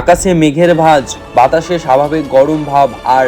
আকাশে মেঘের ভাঁজ, বাতাসে স্বাভাবিক গরম ভাব আর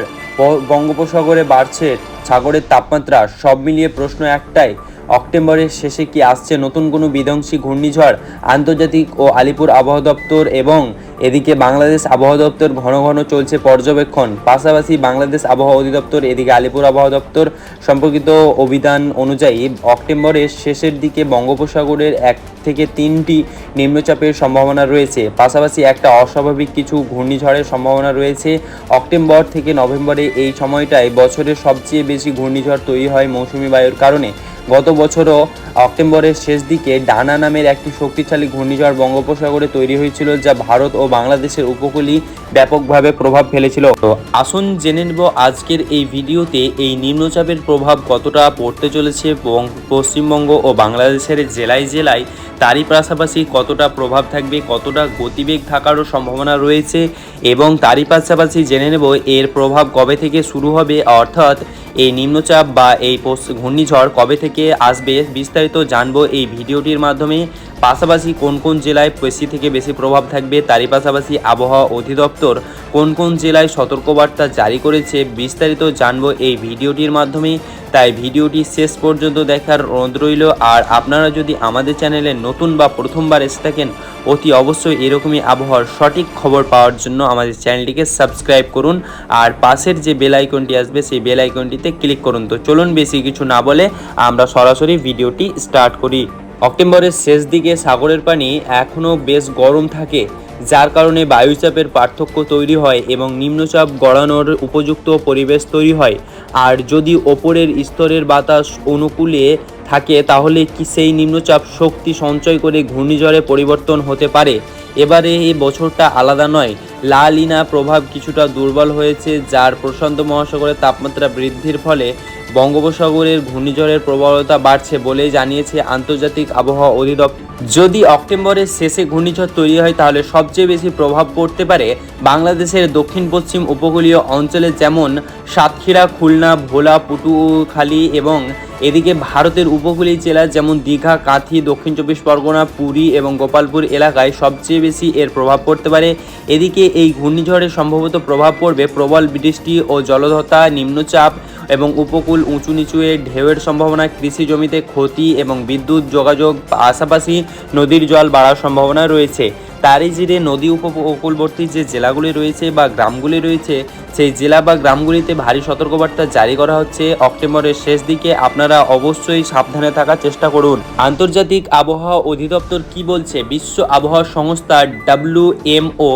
বঙ্গোপসাগরে বাড়ছে সাগরের তাপমাত্রা, সব মিলিয়ে প্রশ্ন একটাই অক্টোবরের শেষে কি আসছে নতুন কোনো বিধ্বংসী ঘূর্ণিঝড়? আন্তর্জাতিক ও আলিপুর আবহাওয়া দপ্তর এবং এদিকে বাংলাদেশ আবহাওয়া দপ্তর ঘন ঘন চলছে পর্যবেক্ষণ। পাশাপাশি বাংলাদেশ আবহাওয়া অধিদপ্তর, এদিকে আলিপুর আবহাওয়া দপ্তর সম্পর্কিত অভিধান অনুযায়ী অক্টোবরের শেষের দিকে বঙ্গোপসাগরের এক থেকে তিনটি নিম্নচাপের সম্ভাবনা রয়েছে। পাশাপাশি একটা অস্বাভাবিক কিছু ঘূর্ণিঝড়ের সম্ভাবনা রয়েছে। অক্টোবর থেকে নভেম্বরে এই সময়টায় বছরের সবচেয়ে বেশি ঘূর্ণিঝড় তৈরি হয় মৌসুমি বায়ুর কারণে। গত বছরও অক্টোবরের শেষ দিকে ডানা নামের একটি শক্তিশালী ঘূর্ণিঝড় বঙ্গোপসাগরে তৈরি হয়েছিল যা ভারত ও বাংলাদেশের উপকূলই ব্যাপকভাবে প্রভাব ফেলেছিল। তো আসুন জেনে নেব আজকের এই ভিডিওতে এই নিম্নচাপের প্রভাব কতটা পড়তে চলেছে পশ্চিমবঙ্গ ও বাংলাদেশের জেলায় জেলায়, তারই পাশাপাশি কতটা প্রভাব থাকবে, কতটা গতিবেগ থাকারও সম্ভাবনা রয়েছে এবং তারই পাশাপাশি জেনে নেব এর প্রভাব কবে থেকে শুরু হবে, অর্থাৎ এই নিম্নচাপ বা এই ঘূর্ণিঝড় কবে থেকে আসবে বিস্তারিত জানব এই ভিডিওটির মাধ্যমে। পাশাপাশি কোন কোন জেলায় বেশি থেকে বেশি প্রভাব থাকবে তারই পাশাপাশি আবহাওয়া অধিদপ্তর কোন কোন জেলায় সতর্কবার্তা জারি করেছে বিস্তারিত জানব এই ভিডিওটির মাধ্যমে। তাই ভিডিওটি শেষ পর্যন্ত দেখার অনুরোধ রইল, আর আপনারা যদি আমাদের চ্যানেলে নতুন বা প্রথমবার এসে থাকেন, অতি অবশ্যই এরকমই আবহাওয়ার সঠিক খবর পাওয়ার জন্য আমাদের চ্যানেলটিকে সাবস্ক্রাইব করুন, আর পাশের যে বেল আইকনটি আসবে সেই বেল আইকনটিতে ক্লিক করুন তো। চলুন বেশি কিছু না বলে আমরা সরাসরি ভিডিওটি স্টার্ট করি। অক্টোবরের শেষ দিকে সাগরের পানি এখনও বেশ গরম থাকে, যার কারণে বায়ুচাপের পার্থক্য তৈরি হয় এবং নিম্নচাপ গড়ানোর উপযুক্ত পরিবেশ তৈরি হয়। আর যদি ওপরের স্তরের বাতাস অনুকূলে থাকে, তাহলে কি সেই নিম্নচাপ শক্তি সঞ্চয় করে ঘূর্ণিঝড়ে পরিবর্তন হতে পারে? এবারে এই বছরটা আলাদা নয় লা লিনা প্রভাব কিছুটা দুর্বল হয়েছে, যার প্রশান্ত মহাসাগরের তাপমাত্রা বৃদ্ধির ফলে বঙ্গোপসাগরের ঘূর্ণিঝড়ের প্রবলতা বাড়ছে বলে জানিয়েছে আন্তর্জাতিক আবহাওয়া অধিদপ্তর। যদি অক্টোবরের শেষে ঘূর্ণিঝড় তৈরি হয়, তাহলে সবচেয়ে বেশি প্রভাব পড়তে পারে বাংলাদেশের দক্ষিণ পশ্চিম উপকূলীয় অঞ্চলে যেমন সাতক্ষীরা, খুলনা, ভোলা, পটুখালী এবং এদিকে ভারতের উপকূলীয় জেলা যেমন দীঘা, কাঁথি, দক্ষিণ চব্বিশ পরগনা, পুরী এবং গোপালপুর এলাকায় সবচেয়ে বেশি এর প্রভাব পড়তে পারে। এদিকে এই ঘূর্ণিঝড়ের সম্ভবত প্রভাব পড়বে প্রবল বৃষ্টি ও জলধতা নিম্নচাপ এবং উপকূল উঁচু নিচুয়ে ঢেউয়ের সম্ভাবনা, কৃষি জমিতে ক্ষতি এবং বিদ্যুৎ যোগাযোগ পাশাপাশি নদীর জল বাড়ার সম্ভাবনা রয়েছে। তারই জিরে নদী উপকূলবর্তী যে জেলাগুলি রয়েছে বা গ্রামগুলি রয়েছে সেই জেলা বা গ্রামগুলিতে ভারী সতর্কবার্তা জারি করা হচ্ছে। অক্টোবরের শেষ দিকে আপনারা অবশ্যই সাবধানে থাকার চেষ্টা করুন। আন্তর্জাতিক আবহাওয়া অধিদপ্তর কি বলছে? বিশ্ব আবহাওয়া সংস্থা ডাব্লিউএমও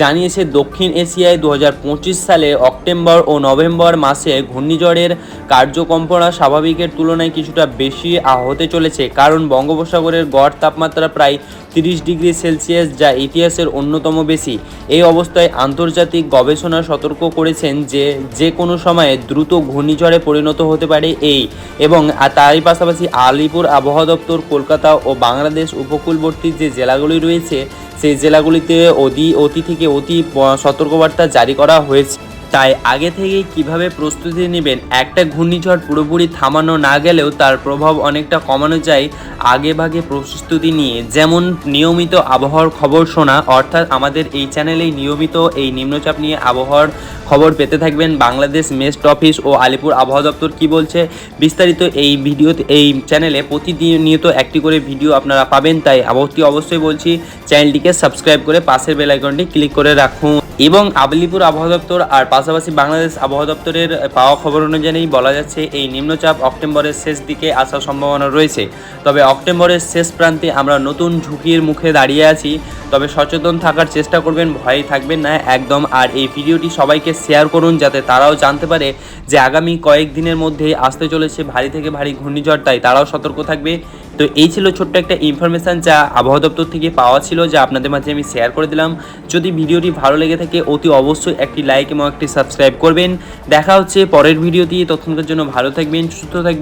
জানিয়েছে, দক্ষিণ এশিয়ায় দু হাজার পঁচিশ সালে অক্টোবর ও নভেম্বর মাসে ঘূর্ণিঝড়ের কার্যকম্পনা স্বাভাবিকের তুলনায় কিছুটা বেশি হতে চলেছে। কারণ বঙ্গোপসাগরের গড় তাপমাত্রা প্রায় তিরিশ ডিগ্রি সেলসিয়াস, যা ইতিহাসের অন্যতম বেশি। এই অবস্থায় আন্তর্জাতিক গবেষণা সতর্ক করেছেন যে যে কোনো সময়ে দ্রুত ঘূর্ণিঝড়ে পরিণত হতে পারে এই এবং তারই পাশাপাশি আলিপুর আবহাওয়া দপ্তর, কলকাতা ও বাংলাদেশ উপকূলবর্তী যে জেলাগুলি রয়েছে, সেই জেলাগুলিতে অতি অতি থেকে অতি সতর্কবার্তা জারি করা হয়েছে। তাই আগে থেকেই কীভাবে প্রস্তুতি নেবেন, একটা ঘূর্ণিঝড় পুরোপুরি থামানো না গেলেও তার প্রভাব অনেকটা কমানো যায় আগে ভাগে প্রস্তুতি নিয়ে। যেমন নিয়মিত আবহাওয়ার খবর শোনা, অর্থাৎ আমাদের এই চ্যানেলেই নিয়মিত এই নিম্নচাপ নিয়ে আবহাওয়ার খবর পেতে থাকবেন। বাংলাদেশ মেস্ট অফিস ও আলিপুর আবহাওয়া দপ্তর কি বলছে? বিস্তারিত এই ভিডিওতে এই চ্যানেলে প্রতিনিয়ত একটি করে ভিডিও আপনারা পাবেন, তাই অবশ্যই অবশ্যই বলছি, চ্যানেলটিকে সাবস্ক্রাইব করে পাশের বেল আইকনটি ক্লিক করে রাখুন। এবং আবলিপুর আবহাওয়া দপ্তর আর পাশাপাশি বাংলাদেশ আবহাওয়া দপ্তরের পাওয়া খবর অনুযায়ী বলা যাচ্ছে, এই নিম্নচাপ অক্টোবরের শেষ দিকে আসার সম্ভাবনা রয়েছে। তবে অক্টোবরের শেষ প্রান্তে আমরা নতুন ঝুঁকির মুখে দাঁড়িয়ে আছি। তবে সচেতন থাকার চেষ্টা করবেন, ভয়ে থাকবেন না একদম। আর এই ভিডিওটি সবাইকে শেয়ার করুন, যাতে তারাও জানতে পারে যে আগামী কয়েক দিনের মধ্যে আসতে চলেছে ভারী থেকে ভারী ঘূর্ণিঝড়। তাই তারাও সতর্ক থাকবে। তো এই ছিল ছোট্ট একটা ইনফরমেশান যা আবহাওয়া দপ্তর থেকে পাওয়া ছিল, যা আপনাদের মাঝে আমি শেয়ার করে দিলাম। যদি ভিডিওটি ভালো লেগে থাকে, অতি অবশ্যই একটি লাইক এবং একটি সাবস্ক্রাইব করবেন। দেখা হচ্ছে পরের ভিডিও দিয়ে তথ্যের জন্য ভালো থাকবেন, সুস্থ থাকবেন।